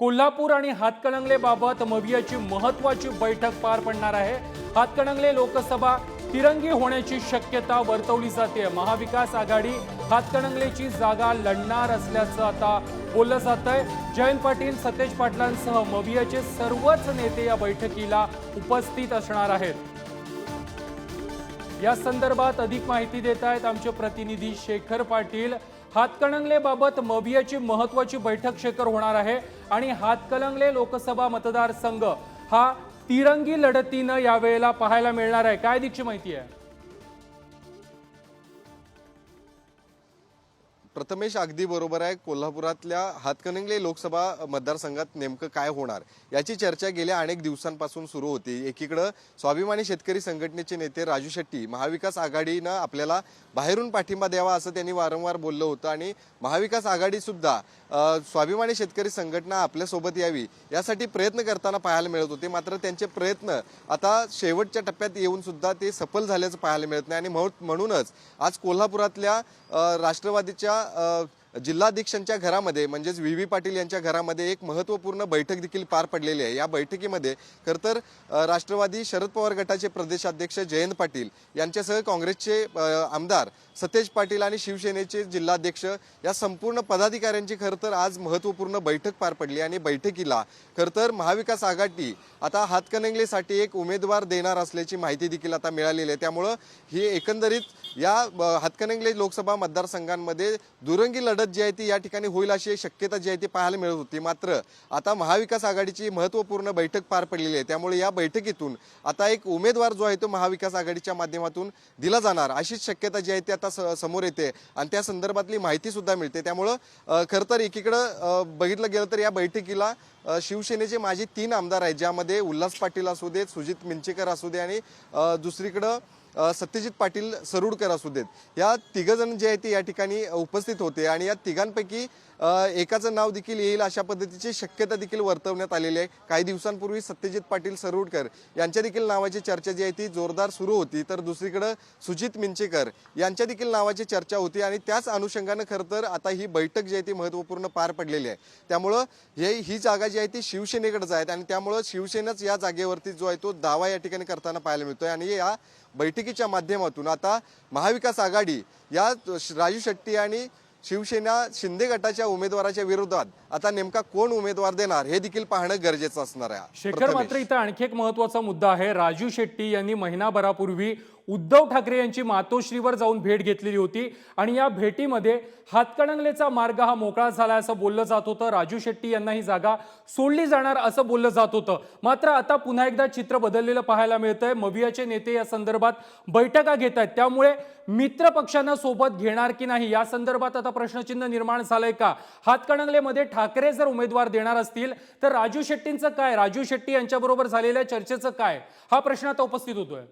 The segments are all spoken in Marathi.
कोल्हापूर आणि हातकणंगलेबाबत मवियाची महत्वाची बैठक पार पडणार आहे. हातकणंगले लोकसभा तिरंगी होण्याची शक्यता वर्तवली जाते. महाविकास आघाडी हातकणंगलेची जागा लढणार असल्याचं आता बोललं जात आहे जयंत पाटील सतेज पाटलांसह मवियाचे सर्वच नेते या बैठकीला उपस्थित असणार आहेत. या संदर्भात अधिक माहिती देत आहेत आमचे प्रतिनिधी शेखर पाटील. हातकणंगलेबाबत मवियाची महत्वाची बैठक शेखर होणार आहे आणि हातकणंगले लोकसभा मतदारसंघ हा तिरंगी लढतीनं यावेळेला पाहायला मिळणार आहे. काय दीक्षी माहिती आहे? प्रथमेश अगदी बरोबर आहे. कोल्हापुरातल्या हातकणंगले लोकसभा मतदारसंघात नेमकं काय होणार? याची चर्चा गेल्या अनेक दिवसांपासून सुरू होती. एकीकडं स्वाभिमानी शेतकरी संघटनेचे नेते राजू शेट्टी महाविकास आघाडीनं आपल्याला बाहेरून पाठिंबा द्यावा असं त्यांनी वारंवार बोललं होतं आणि महाविकास आघाडीसुद्धा स्वाभिमानी शेतकरी संघटना आपल्यासोबत यावी यासाठी प्रयत्न करताना पाहायला मिळत होते. मात्र त्यांचे प्रयत्न आता शेवटच्या टप्प्यात येऊन सुद्धा ते सफल झाल्याचं पाहायला मिळत नाही आणि म्हणूनच आज कोल्हापुरातल्या राष्ट्रवादीच्या अ, जिल्हाधीक्षांच्या घरामध्ये म्हणजेच व्ही व्ही पाटील यांच्या घरामध्ये एक महत्त्वपूर्ण बैठक देखील पार पडलेली आहे. या बैठकीमध्ये खरं तर राष्ट्रवादी शरद पवार गटाचे प्रदेशाध्यक्ष जयंत पाटील यांच्यासह काँग्रेसचे आमदार सतेज पाटील आणि शिवसेनेचे जिल्हाध्यक्ष या संपूर्ण पदाधिकाऱ्यांची खरं तर आज महत्त्वपूर्ण बैठक पार पडली आणि बैठकीला खरं तर महाविकास आघाडी आता हातकणंगलेसाठी एक उमेदवार देणार असल्याची माहिती देखील आता मिळालेली आहे. त्यामुळं ही एकंदरीत या हातकणंगले लोकसभा मतदारसंघांमध्ये दुरंगी लढत जी आहे ती या ठिकाणी होईल अशी एक शक्यता जी आहे ती पाहायला मिळत होती. मात्र आता महाविकास आघाडीची महत्त्वपूर्ण बैठक पार पडलेली आहे. त्यामुळे या बैठकीतून आता एक उमेदवार जो आहे तो महाविकास आघाडीच्या माध्यमातून दिला जाणार अशीच शक्यता जी आहे ती आता आता समोर येते. आणि त्या संदर्भातली माहिती सुद्धा मिळते. त्यामुळं खरं तर एकीकडं बघितलं गेलं तर या बैठकीला शिवसेनेचे माझे तीन आमदार आहेत ज्यामध्ये उल्हास पाटील असू देत सुजित मिंचेकर असू दे आणि दुसरीकडं सत्यजित पाटील सरुडकर असू देत या तिघजण जे आहे ते या ठिकाणी उपस्थित होते आणि या तिघांपैकी एकाचं नाव देखील येईल अशा पद्धतीची शक्यता देखील वर्तवण्यात आलेली आहे. काही दिवसांपूर्वी सत्यजित पाटील सरुडकर यांच्या देखील नावाची चर्चा जी आहे ती जोरदार सुरू होती. तर दुसरीकडं सुजित मिंचेकर यांच्या देखील नावाची चर्चा होती आणि त्याच अनुषंगानं खरं तर आता ही बैठक जी आहे ती महत्त्वपूर्ण पार पडलेली आहे. त्यामुळं हे ही जागा जी आहे ती शिवसेनेकडेच आहेत आणि त्यामुळं शिवसेनाच या जागेवरती जो आहे तो दावा या ठिकाणी करताना पाहायला मिळतोय आणि या बैठकीच्या माध्यमातून आता महाविकास आघाडी या राजू शेट्टी आणि शिवसेना शिंदे गटाच्या उमेदवाराच्या विरोधात आता नेमका कोण उमेदवार देणार हे देखील पाहणं गरजेचं असणार आहे शेखर. मात्र इथं आणखी एक महत्त्वाचा मुद्दा आहे राजू शेट्टी यांनी महिनाभरापूर्वी उद्धव ठाकरे यांची मातोश्रीवर जाऊन भेट घेतलेली होती आणि या भेटीमध्ये हातकणंगलेचा मार्ग हा मोकळा झाला असं बोललं जात होतं. राजू शेट्टी यांना ही जागा सोडली जाणार असं बोललं जात होतं. मात्र आता पुन्हा एकदा चित्र बदललेलं पाहायला मिळतंय. मवियाचे नेते या संदर्भात बैठका घेत आहेत. त्यामुळे मित्र पक्षांना सोबत घेणार की नाही या संदर्भात आता प्रश्नचिन्ह निर्माण झालंय का? हातकणंगलेमध्ये ठाकरे जर उमेदवार देणार असतील तर राजू शेट्टींचं काय? राजू शेट्टी यांच्याबरोबर झालेल्या चर्चेचं काय? हा प्रश्न आता उपस्थित होतोय.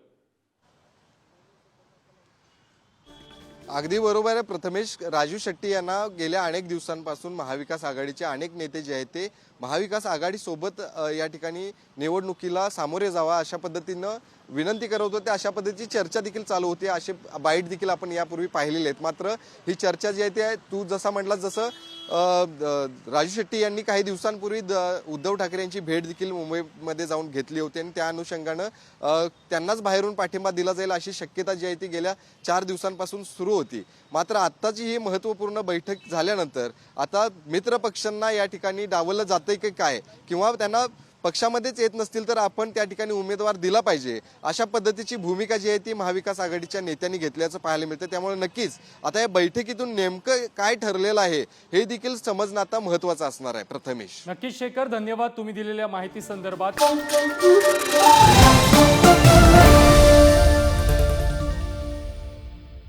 अगदी बरोबर आहे. प्रथमेश राजू शेट्टी यांना गेल्या अनेक दिवसांपासून महाविकास आघाडीचे अनेक नेते जे आहेत ते महाविकास आघाडीसोबत या ठिकाणी निवडणुकीला सामोरे जावा अशा पद्धतीनं विनंती करत होते. अशा पद्धतीची चर्चा देखील चालू होती. असे बाईट देखील आपण यापूर्वी पाहिलेले आहेत. मात्र ही चर्चा जी आहे ती आहे, तू जसा म्हटला जसं राजू शेट्टी यांनी काही दिवसांपूर्वी द- उद्धव ठाकरे यांची भेट देखील मुंबईमध्ये जाऊन घेतली होती आणि त्या अनुषंगानं त्यांनाच बाहेरून पाठिंबा दिला जाईल अशी शक्यता जी आहे ती गेल्या चार दिवसांपासून सुरू होती. मात्र आत्ताची ही महत्त्वपूर्ण बैठक झाल्यानंतर आता मित्रपक्षांना या ठिकाणी डावलं जातंय की काय? किंवा त्यांना पक्षामध्येच येत नसतील तर आपण त्या ठिकाणी उमेदवार दिला पाहिजे. अशा पद्धतीची भूमिका जी आहे ती महाविकास आघाडीच्या नेत्यांनी घेतल्याचं पाहायला मिळतं त्यामुळे नक्कीच आता या बैठकीतून नेमकं काय ठरलेलं आहे हे देखील समजणं आता महत्वाचं असणार आहे. प्रथमेश. नक्कीच शेखर धन्यवाद तुम्ही दिलेल्या माहिती संदर्भात